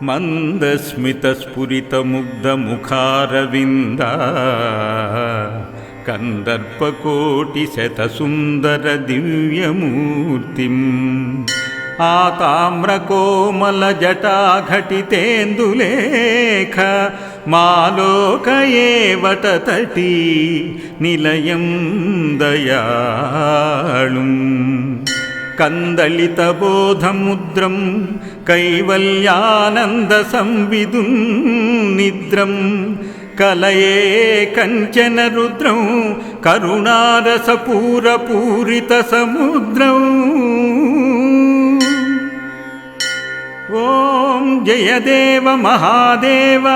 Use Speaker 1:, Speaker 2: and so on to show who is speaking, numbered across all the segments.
Speaker 1: మందస్మితస్ఫురితముగ్ధముఖారవింద కందర్పకోటిశతసుందర దివ్యమూర్తిం ఆ తామ్రకోమల జటాఘటితేందులేఖ మాలోకయేవటతటి నిలయం దయాళుం కందళితబోధముద్రం కైవల్యానంద సంవిదుం నిద్రం. కలయే కంచన రుద్రం కరుణారసపూరపూరిత సముద్రం. ఓం జయదేవ మహాదేవ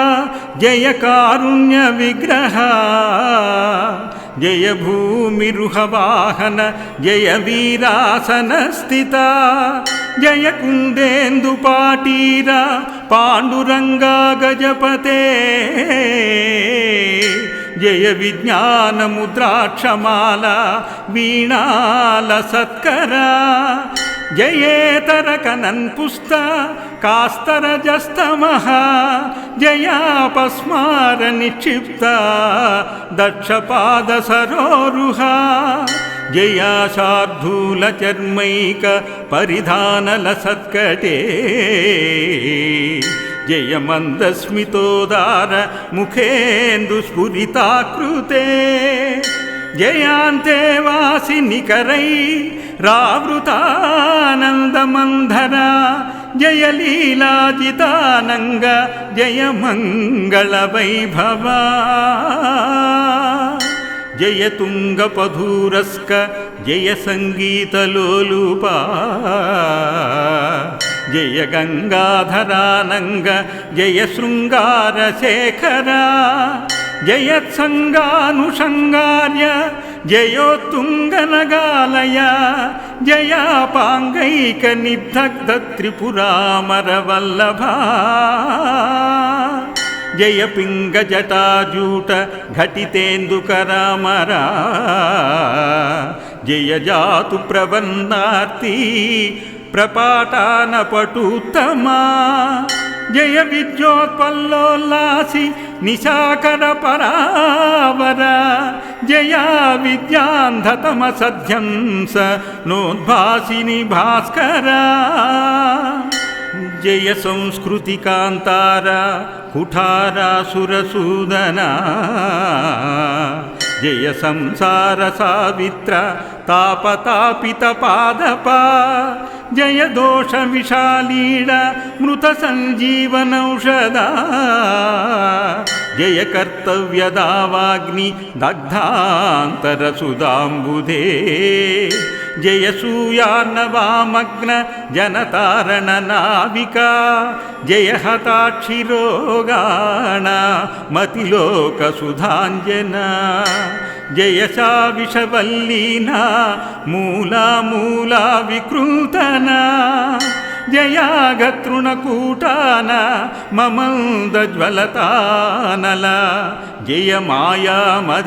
Speaker 1: జయ కారుణ్య విగ్రహ జయ భూమిరుహవాహన జయ వీరాసన స్థిత. జయ కుందేందు పాటీర పాండురంగా గజపతే. జయ విజ్ఞానముద్రాక్షమాల వీణాల సత్కరా. జయేతరకనన్ పుస్త కాస్తరజస్తమః జయాపస్మార నిక్షిప్త దక్షపాద సరోరుహ. జయాశార్ధూల చర్మైక పరిధానల సత్కటే. జయమందస్మితోదార ముఖేందు స్ఫురితాకృతే. జయాంతే వాసి నికరై రావృతానందమంధర. జయ లీలాజితానంగ జయ మంగళ వైభవ జయ గంగాధరానంగ జయ శృంగార శేఖర జయత్సంగానుషంగార్య జయోత్తుంగనగాలయ జయాపాంగైక నిర్దగ్ధ త్రిపురామరవల్లభా జయ పింగ జటాజూట ఘటితేందుకరామరా జయ జాతు ప్రబంధార్తి ప్రపాటాన పటుత్తమా? జయ విద్యోత్పల్లోల్లాసి నిశాకర పరావర. జయా విద్యాంధతమ సధ్యంస నోద్భాసిని భాస్కర. జయ సంస్కృతి కాంతార కుఠారాసురసూదనా జయ సంసార సావిత్ర తాపతాపిత పాదపా. జయ దోష విశాలీడ మృత సంజీవనౌషధా జయ కర్తవ్యదావాగ్ని దగ్ధాంతర సుదాంబుధే జయ సూయాన్నవామగ్న జనతారణ నావికా ఘన హతాక్షిరోగాణ మతిలోక సుధాంజన జయ విషవల్లీనా జయాగతృణకూటాన మమందజ్వలతానల జయ మాయామదేభశ్రీ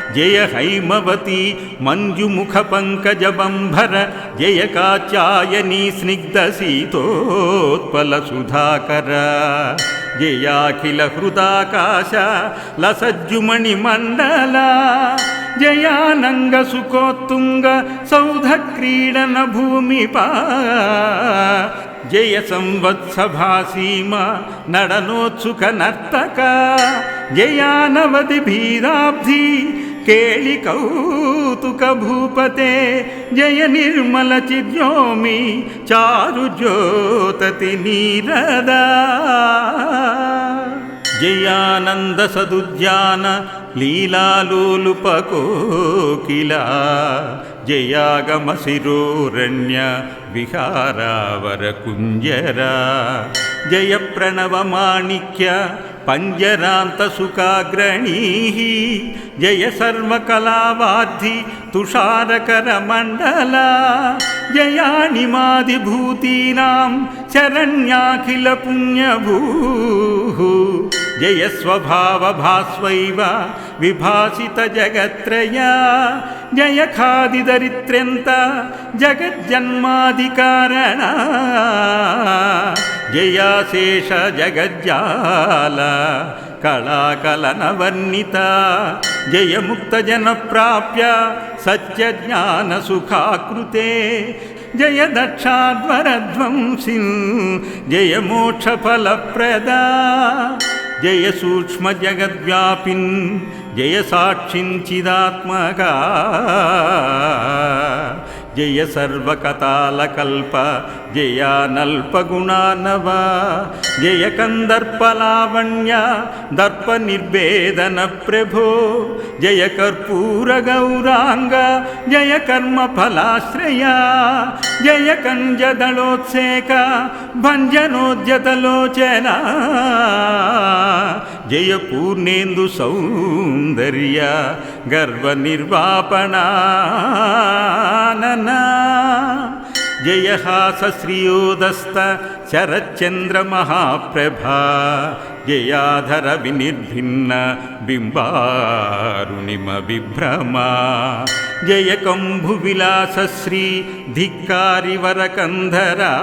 Speaker 1: మునికోక దివాకర జయాచల సుతా చారుముఖ చంద్రచకోర జయాద్రి కన్యకోత్తుంగ కుచాచల విహంగమా జయ హైమవతి మంజుముఖ పంకజ బంభర జయ కాచాయని స్నిగ్ధ శీతోత్పల సుధాకర. జయాఖిల హృదాకాశ లసజ్జుమణి మండల జయానంగ సుకోత్తుంగ సౌధ క్రీడన భూమిపా జయ సంవత్సభాసీమ నడనోత్సుక నర్తక జయానవది భీరాబ్ధి కేళి కౌతుక భూపతే జయ నిర్మల చిద్యోమి చారు జ్యోతతి నీరదా జయానంద సదుద్యాన లీలాలోలుపకోకిల జయాగమ శిరోరణ్య విహారావర కుంజరా జయ ప్రణవమాణిక్య పంజరాంత पञ्जरान्तसुकाग्रणीः जय सर्वकलावाद्धि तुषारकरमण्डला। जयानिमाधिभूतीनां शरण्याखिलपुण्यभूः। జయస్వభావభాస్వైవ విభాసిత జగత్రయా జయ ఖాదిదరిత్ర్యంత జగజ్జన్మాదికారణ జయాశేష జగజ్జాల కళాకలనవర్ణిత జయముక్తజన ప్రాప్య సత్యజ్ఞానసుఖాకృతే జయ దక్షాధ్వరధ్వంసిన్ జయ మోక్షఫలప్రదా జయ సూక్ష్మ జగద్వ్యాపిన్ జయ సాక్షించిదాత్మగా జయ సర్వకతాలకల్ప జయానల్పగుణానవ జయ కందర్పలావణ్య దర్ప నిర్వేదన ప్రభో జయ కర్పూర గౌరాంగ జయ కర్మ ఫలాశ్రయ జయ కంజదళోత్సేక భంజనోద్యతలోచన జయ పూర్ణేందు సౌందర్య గర్వ నిర్వాపణానన జయ హాస శరచంద్ర మహాప్రభా. జయాధర వినిర్భిన్న బింబారుణిమ విభ్రమా. జయ కంభు విలాసశ్రీ ధిక్కారి వరకంధరా.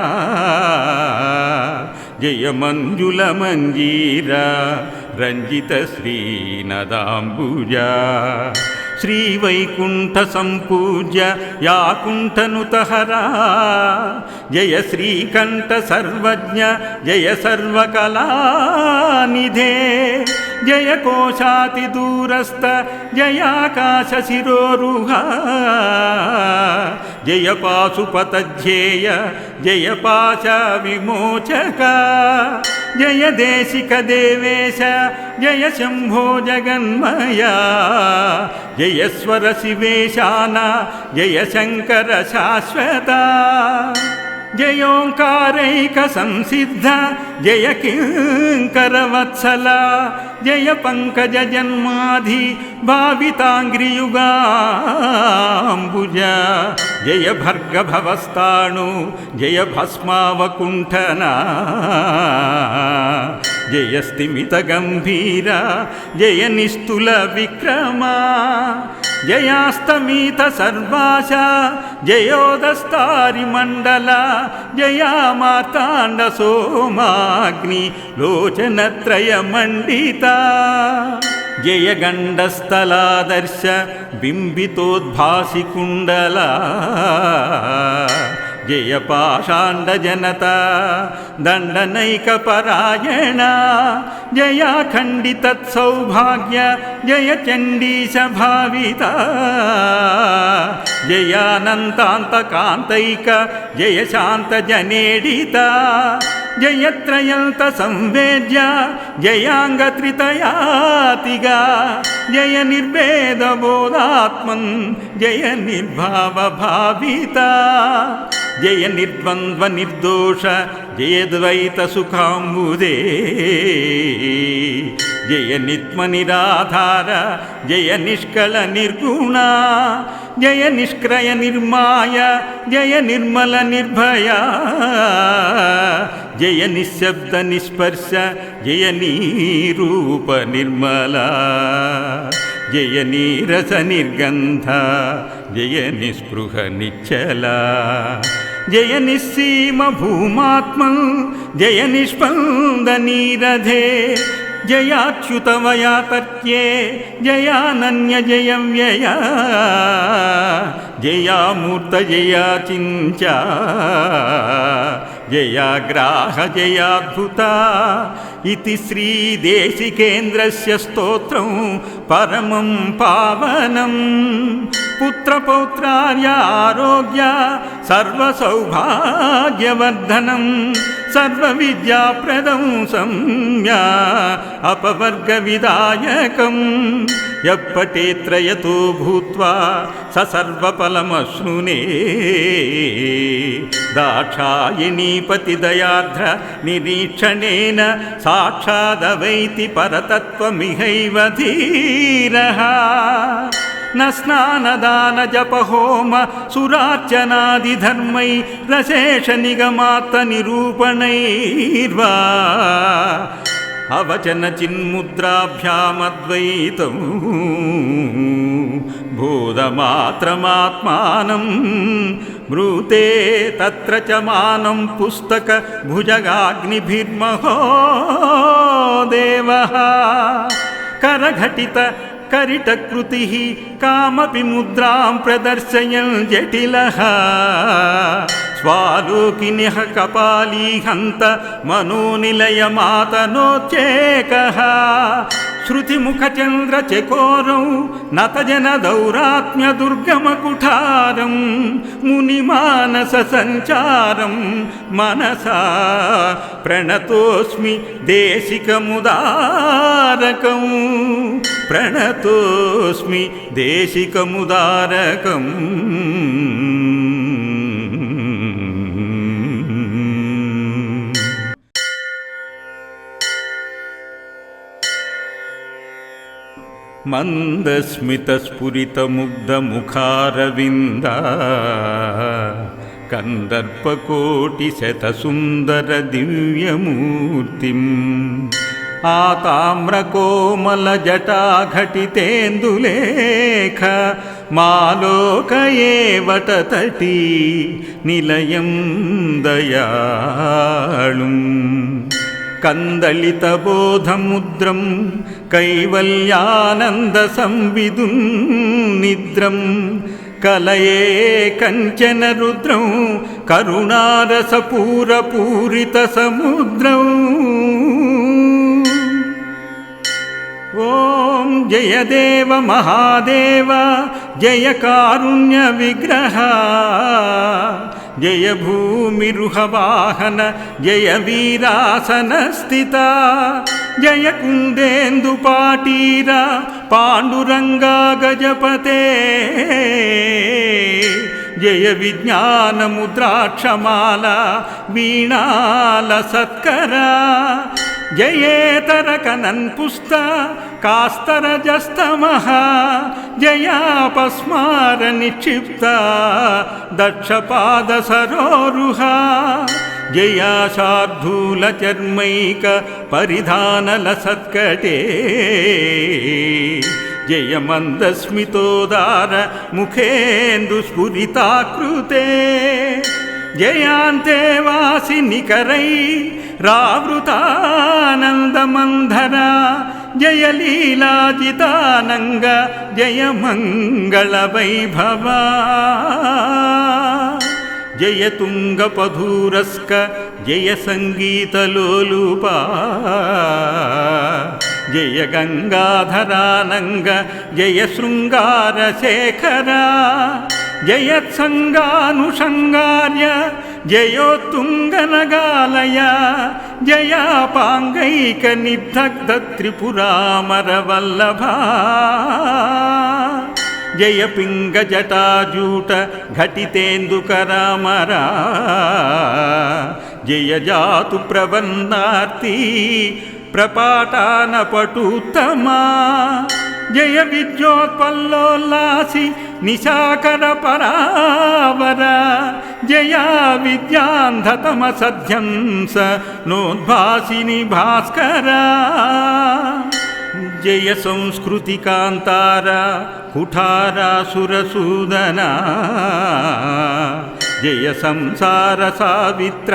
Speaker 1: జయ మంజుల మంజీరా. రంజిత శ్రీనదాంబుజా. శ్రీవైకుంఠ సంపూజ్య యాకుంఠనుతహరా. జయ శ్రీకంఠ సర్వజ్ఞ జయ సర్వకళానిధే. జయ కోశాతి దూరస్థ జయాకాశ శిరోరుహ. జయ దేశిక దేవేశ జయ శంభో జగన్మయ జయ స్వర శివేశాన జయ శంకర శాశ్వత. జయోంకారైక సంసిద్ధ జయ కింకర వత్సల జయ పంకజ జన్మాధి భావితాంగ్రియుగాంబుజ జయ భర్గభవస్తాణు జయ భస్మావకుంఠన జయ जयास्तमीत सर्वाशा जयोदस्तारिमण्डला जया माताण्डसोमाग्निलोचनत्रयमण्डिता जयगण्डस्थलादर्श बिम्बितोद्भासिकुण्डला। जयपाशाण्डजनता दण्डनैकपरायण। जयाखण्डितत्सौभाग्य जय चण्डी లోచనత్రయ మండిత జయానంతాంత కాంతైక జయ శాంత జనేడిత జయత్రయంత సంవేద్య జయాంగత్రితయాతిగా జయ నిర్వేద బోధాత్మన్ జయ నిర్భావ భావిత జయ నిర్ద్వంద్వ నిర్దోష జయద్వైత సుఖాంబుదే జయ నిత్మ నిరాధార జయ నిష్కళ నిర్గుణ జయ నిష్క్రయ నిర్మాయ జయ నిర్మల నిర్భయ జయ నిశ్శబ్ద నిస్పర్శ జయ నీరూప నిర్మల జయ నీరస నిర్గంధ జయ నిస్పృహ నిచ్చల జయ నిస్సీమ భూమాత్మ జయ నిష్పంద నీరధే జయాచ్యుతమయా తత్యే జయానన్య జయ వ్యయ జయామూర్త జయా చించ జయా గ్రాహ జయాద్భుత ఇది శ్రీదేశికేంద్రస్య స్తోత్రం పరమం పావనం పుత్రపౌత్రార్య ఆరోగ్య సర్వసౌభాగ్యవర్ధనం సర్వవిద్యాప్రదం సంజ్ఞా అపవర్గవిదాయకం యప్పటేత్రయతో భూత్వా స సర్వఫలమశ్నునే దాక్షాయణీపతిదయార్ధ్ర నిరీక్షణేన साक्षादवैति परतत्त्वमिहैव धीरः। न स्नानदानजपहोम सुरार्चनादिधर्मै रशेषनिगमात्तनिरूपणैर्वा। अवचनचिन्मुद्राभ्यामद्वैतौ बोधमात्रमात्मानं ब्रूते तत्र च मानं पुस्तकभुजगाग्निभिर्महो देवः करघटित करिटकृति कामपि मुद्रां प्रदर्शयन् जटिलः। स्वालोकिन्यः कपालीहन्त मनोनिलयमातनोच्चेकः श्रुतिमुखचन्द्रचकोरौ नतजनदौरात्म्यदुर्गमकुठारं मुनिमानससञ्चारं मनसा प्रणतोऽस्मि देशिकमुदारकं प्रणतोऽस्मि देशिकमुदारकम् మందస్మితస్ఫురితముగ్ధముఖారవింద కందర్పకోటిశతసుందర దివ్యమూర్తిం ఆ తామ్రకోమల జటాఘటితేందులేఖ మాలోకయేవటతటి कन्दलितबोधमुद्रं कैवल्यानन्दसंविदुं निद्रं कलये कञ्चनरुद्रौ करुणारसपूरपूरितसमुद्रौ ॐ जय देव महादेव जय कारुण्यविग्रहा జయ దేవ మహాదేవ జయ భూమిరుహవాహన జయ వీరాసన స్థిత జయ కుందేందు పాటీర పాండురంగా గజపతే జయ విజ్ఞానముద్రాక్షమాల వీణాల సత్కరా జయేతరకనన్ పుస్త కాస్తరజస్తమః జయాపస్మార నిక్షిప్త దక్షపాద సరోరుహ జయాశార్ధూల చర్మైక పరిధానల సత్కటే జయమందస్మితోదార ముఖేందు స్ఫురితాకృతే జయాంతే వాసి నికరై రావృతానందమంధర జయ లీలాజితానంగ జయ మంగళ వైభవ జయ తుంగపధూరస్క జయ సంగీతలోలుపా జయ గంగాధరానంగ జయ శృంగారశేఖర జయత్సంగానుషంగార్య జయోత్తుంగనగాలయ జయాపాంగైక నిర్దగ్ధ త్రిపురామరవల్లభా. జయ పింగ జటాజూట ఘటితేందుకరామరా జయ జాతు ప్రబంధార్తి ప్రపాటాన పటూత్తమా. జయ విద్యోత్పల్లోల్లాసి నిశాకర పరావర జయా విద్యాంధతమ సధ్యంస నోద్భాసిని భాస్కర జయ సంస్కృతి కాంతార కుఠారాసురసూదనా జయ సంసార సావిత్ర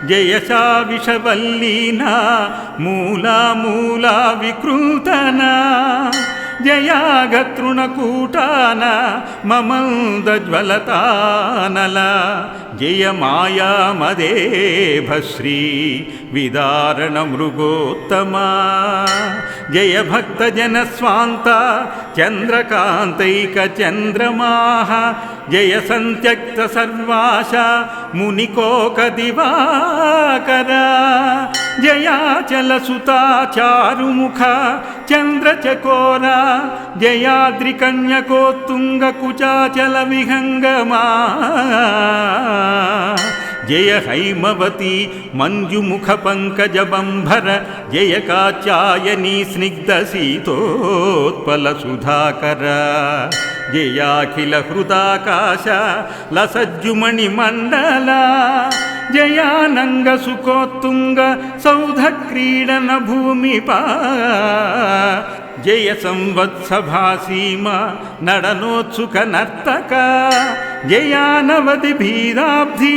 Speaker 1: దగ్ధాంతర విషవల్లీనా మూలా మూలా వికృతనా జయాగతృణకూటాన మమందజ్వలతానల జయ మాయామదేభశ్రీ విదారణ మృగోత్తమా జయ భక్తజన స్వాంత చంద్రకాంతైక చంద్రమాహ జయ సంత్యక్త సర్వాశ మునికోక దివాకర జయాచల సుతాచారుముఖ చంద్రచకోర జయాద్రి కన్యకోత్తుంగ కుచాచల విహంగమా జయ హైమవతి మంజుముఖ పంకజబంభర జయ కాచాయని స్నిగ్ధ సీతోత్పల సుధాకర జయాఖిల హృదాకాశ లసజ్జుమణి మండల జయానంగ సుకోత్తుంగ సౌధ క్రీడన భూమిపా జయ సంవత్సభాసీమ నడనోత్సుక నర్తక జయానవది భీరాబ్ధి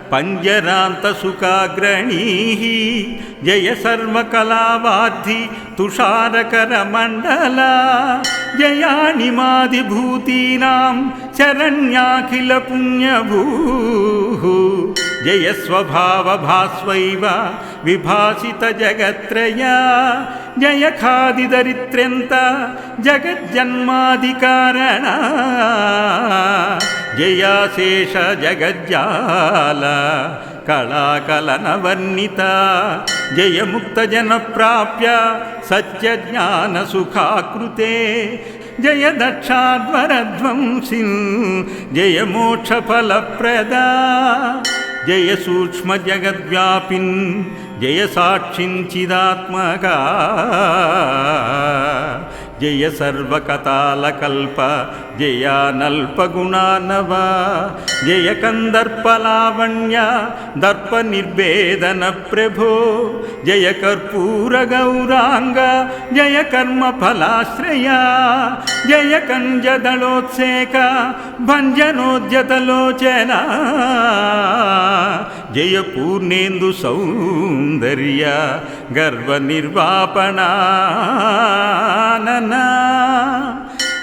Speaker 1: पञ्जरान्तसुखाग्रणीः जय सर्वकलावाद्धि तुषारकरमण्डला। जयानिमाधिभूतीनां शरण्याखिलपुण्यभूः। జయస్వభావభాస్వైవ విభాసిత జగత్రయా జయ ఖాదిదరిత్ర్యంత జగజ్జన్మాది కారణ జయాశేష జగజ్జాల కళాకలనవర్ణిత వర్ణిత జయ జన ప్రాప్య సత్య జ్ఞాన సుఖాకృతే జయ దక్షాధ్వరధ్వంసిన్ జయ మోక్ష ఫలప్రదా జయ సూక్ష్మ జగద్వ్యాపిన్ జయ సాక్షించిదాత్మగా జయ సర్వకతాలకల్ప జయానల్పగుణానవ జయ కందర్పలావణ్య దర్ప నిర్వేదన ప్రభో జయ కర్పూర గౌరాంగ జయ కర్మ ఫలాశ్రయ జయ కంజదళోత్సేక భంజనోద్యతలోచనా. జయ పూర్ణేందు సౌందర్య గర్వ నిర్వాపణాననా.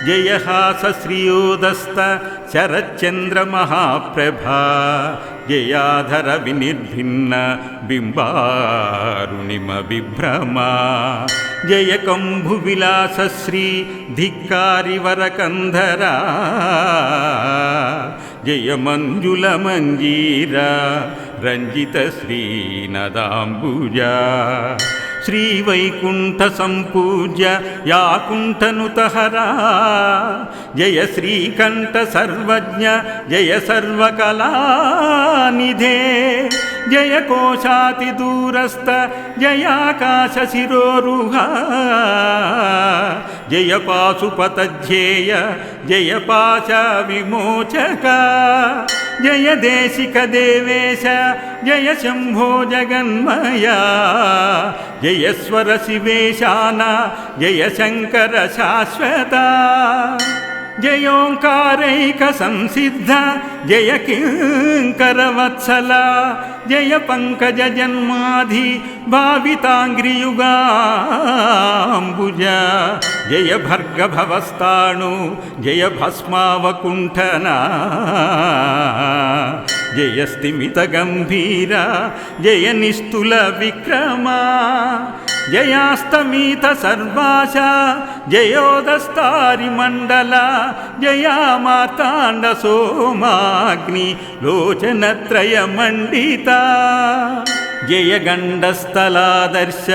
Speaker 1: జయ హాస శ్రియోదస్త శరచంద్ర మహాప్రభా. జయాధర వినిర్భిన్న బింబారుణిమ విభ్రమా. జయ కంభు విలాసశ్రీ ధిక్కారి వరకంధరా. జయ మంజుల మంజీరా. రంజిత శ్రీనదాంబుజా శ్రీవైకుంఠ సంపూజ్య యాకుంఠనుతహరా జయ శ్రీకంఠ సర్వజ్ఞ జయ సర్వకళానిధే జయ కోశాతి దూరస్థ జయాకాశ శిరోరుహ జయ పాశుపతధ్యేయ జయ పాశ విమోచక జయ దేశిక దేవేశ జయ శంభో జగన్మయ జయస్వర శివేశాన జయ శంకర శాశ్వత జయోంకారైక సంసిద్ధ జయ జయాస్తమీత సర్వాశ జయోదస్తారి మండల జయా సోమాగ్ని లోచనత్రయ మండిత జయగండస్థలాదర్శ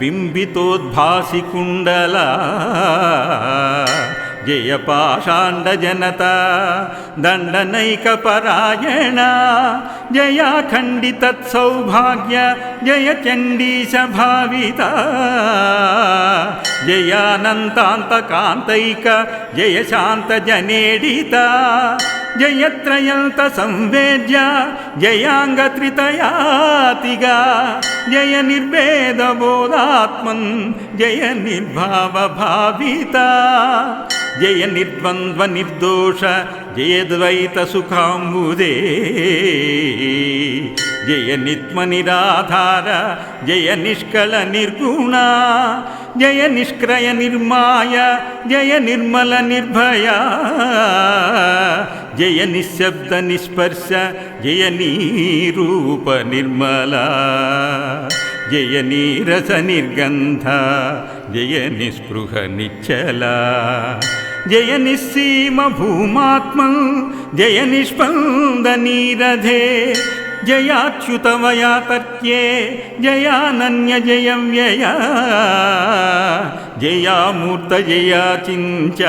Speaker 1: బింబితోద్భాసి కుండలా జయ పాషాండ జనత దండనైక పరాయణ జయ ఖండిత సౌభాగ్య జయ చండీశ భావిత జయానంతాంతకాంతైక జయ శాంత జనేడిత జయత్రయంత సంవేద్య జయాంగత్రితయాతిగా జయ నిర్వేద బోధాత్మన్ జయ నిర్భావ భావిత. జయ నిర్ద్వంద్వ నిర్దోష జయద్వైత సుఖాంబుదే జయ నిత్మ నిరాధార జయ నిష్కళ నిర్గుణ జయ నిష్క్రయ నిర్మాయ జయ నిర్మల నిర్భయ జయ నిశ్శబ్ద నిస్పర్శ జయ నీరూప నిర్మల జయ నీరస నిర్గంధ జయ నిస్పృహ నిచ్చల జయ నిస్సీమ భూమాత్మ జయ నిష్పంద నీరధే జయాచ్యుతమయాతర్క్యే జయానన్య జయ వ్యయ జయామూర్త జయాచించ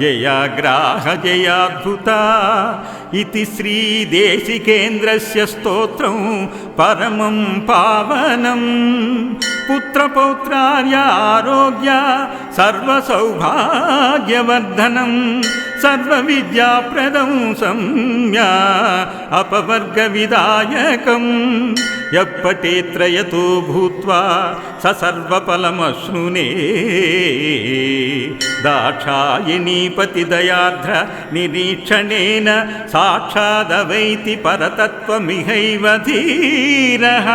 Speaker 1: జయాగ్రాహ జయాద్భుత इति श्रीदेशिकेन्द्रस्य स्तोत्रं परमं पावनं। पुत्रपौत्रार्य आरोग्य सर्वसौभाग्यवर्धनम् సర్వవిద్యాప్రదం సంజ్ఞా అపవర్గ విదాయకం ఎప్పటేత్రయతో భూత్వా స సర్వఫలమశ్నునే దాక్షాయణీపతి దయార్ద్ర నిరీక్షణేన సాక్షాదవైతి పరతత్వమిహైవ ధీరः.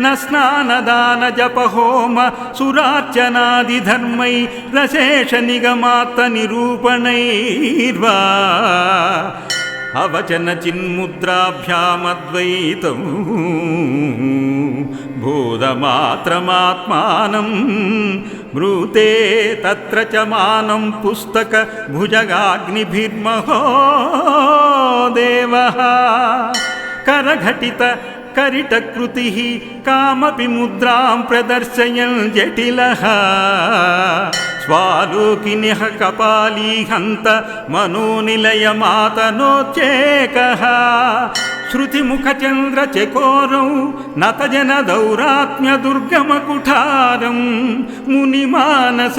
Speaker 1: न स्नानदानजपहोम सुरार्चनादिधर्मै रशेषनिगमात्तनिरूपणैर्वा अवचनचिन्मुद्राभ्यामद्वैतम् बोधमात्रमात्मानं मृते तत्र च मानं पुस्तकभुजगाग्निभिर्महो देवः। करघटित करिटकृतिः कामपि मुद्रां प्रदर्शयन् जटिलः स्वालोकिनिः कपालीहन्त मनोनिलयमातनोच्चेकः श्रुतिमुखचन्द्रचकोरौ नतजनदौरात्म्यदुर्गमकुठारं मुनिमानससञ्चारं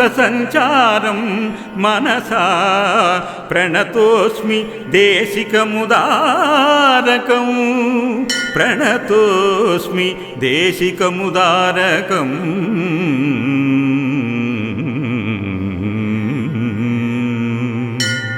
Speaker 1: मनसा प्रणतोऽस्मि देशिकमुदारकम् प्रणतोऽस्मि देशिकमुदारकम्